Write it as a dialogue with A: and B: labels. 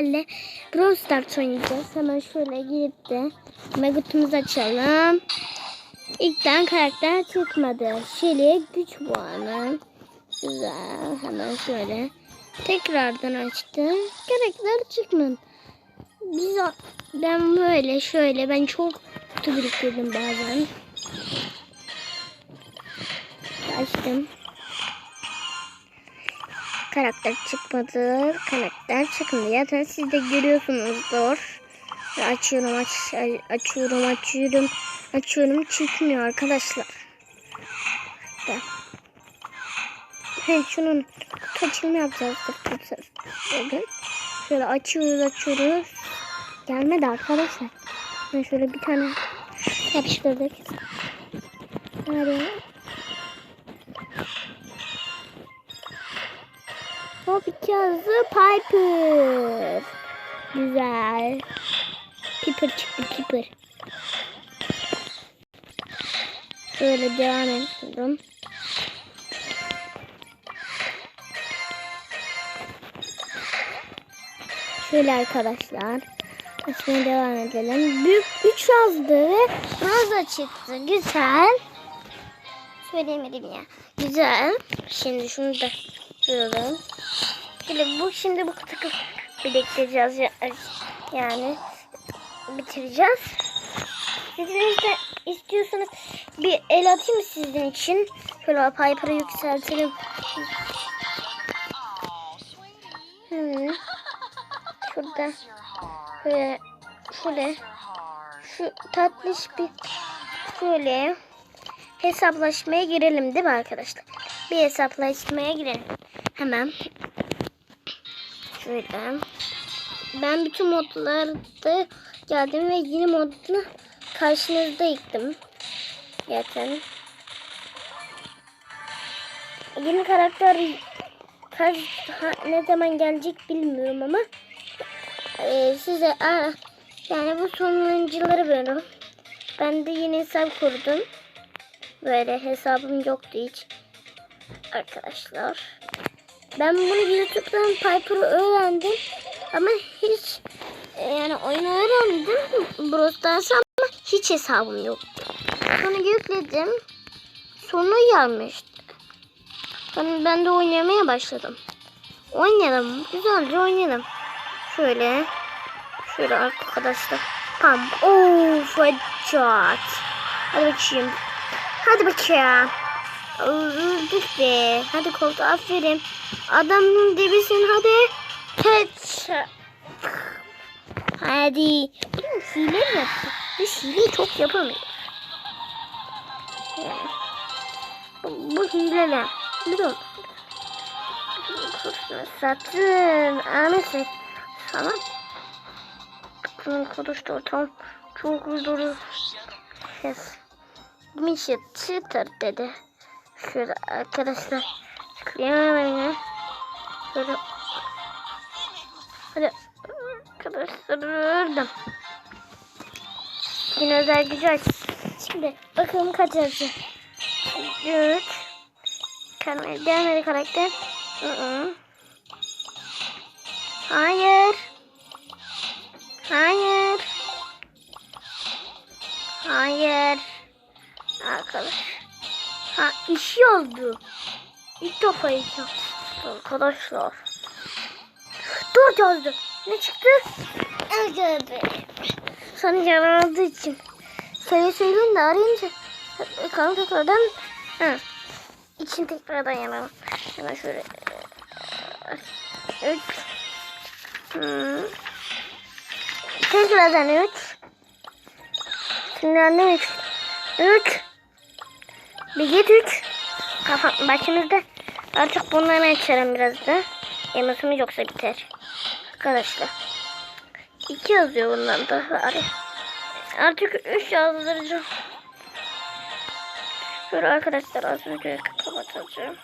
A: sizlerle Brawl Stars oynayacağız. Hemen şöyle girip de Megut'umuzu açalım. İlkten karakter çıkmadı. Şeli güç puanı. Güzel. Hemen şöyle. Tekrardan açtım. Karakter çıkmadı. Biz ben böyle şöyle ben çok kutu biriktirdim bazen. Açtım. Karakter çıkmadı. Karakter çıkmadı. Zaten siz de görüyorsunuzdur. Açıyorum, aç, açıyorum, açıyorum, açıyorum. Çıkmıyor arkadaşlar. Da. He, şunun kaçını yapacağız. Bugün. Şöyle açıyoruz, açıyoruz. Gelmedi arkadaşlar. Ben şöyle bir tane yapıştırdık. Hadi. Yazı Piper. Güzel. Piper çıktı Piper. Şöyle devam ediyorum. Şöyle arkadaşlar. Açmaya devam edelim. Büyük 3 yazdı ve roza çıktı. Güzel. Söyleyemedim ya. Güzel. Şimdi şunu da Şöyle. Şimdi bu şimdi bu takı biriktireceğiz ya, yani bitireceğiz. Sizin de istiyorsanız bir el atayım sizin için. Şöyle Piper'ı yükseltelim. Hmm. Şurada şöyle şöyle şu tatlış bir şöyle hesaplaşmaya girelim değil mi arkadaşlar? Bir hesaplaşmaya girelim. Hemen. Şöyle. Ben bütün modlarda geldim ve yeni modunu karşınızda yıktım. Zaten. Yeni karakter kaç ha, ne zaman gelecek bilmiyorum ama e, size aa, yani bu sonuncuları böyle. Ben de yeni hesap kurdum. Böyle hesabım yoktu hiç arkadaşlar. Ben bunu YouTube'dan Piper'ı öğrendim. Ama hiç e, yani oyunu öğrendim. Brawl Stars ama hiç hesabım yoktu. Sonra yükledim. Sonra gelmişti. Ben, ben de oynamaya başladım. Oynayalım. Güzelce oynayalım. Şöyle. Şöyle arkadaşlar. Pam. Of headshot. Hadi bakayım. Hadi bakayım. Öldük be. Hadi koltuğa aferin. Adamın dibisin hadi. Headshot. Hadi. Benim hile mi yaptı? Biz hileyi çok yapamıyoruz. Bu, bu hileler. Biliyor? Satın. Ahmet Tamam. Bunun konuştu tam çok zor. Ses. Mişi çıtır dedi. Şöyle arkadaşlar. Ya. Şöyle. Hadi. Arkadaşlar öldüm. Yine özel aç. Şimdi bakalım kaç yazıyor. 3 Karamel devam edelim karakter. Hı -hı. Hayır. Hayır. Hayır. Arkadaş. Ha iş oldu. İlk defa iş oldu. Arkadaşlar. Dört yazdı. Ne çıktı? Evet. Sana yaraladığı için. Söyle söyleyin de arayınca. Bakalım tekrardan. Ha. İçin tekrardan yanalım. Hemen şöyle. Üç. Hmm. Tekrardan üç. Şimdi annem üç. Üç. Bir git üç. Kafa başımızda. Artık bunları açarım biraz da. Yemasımız yoksa biter. Arkadaşlar. İki yazıyor bundan da. Artık üç yazdıracağım. Şöyle arkadaşlar az önce kapatacağım.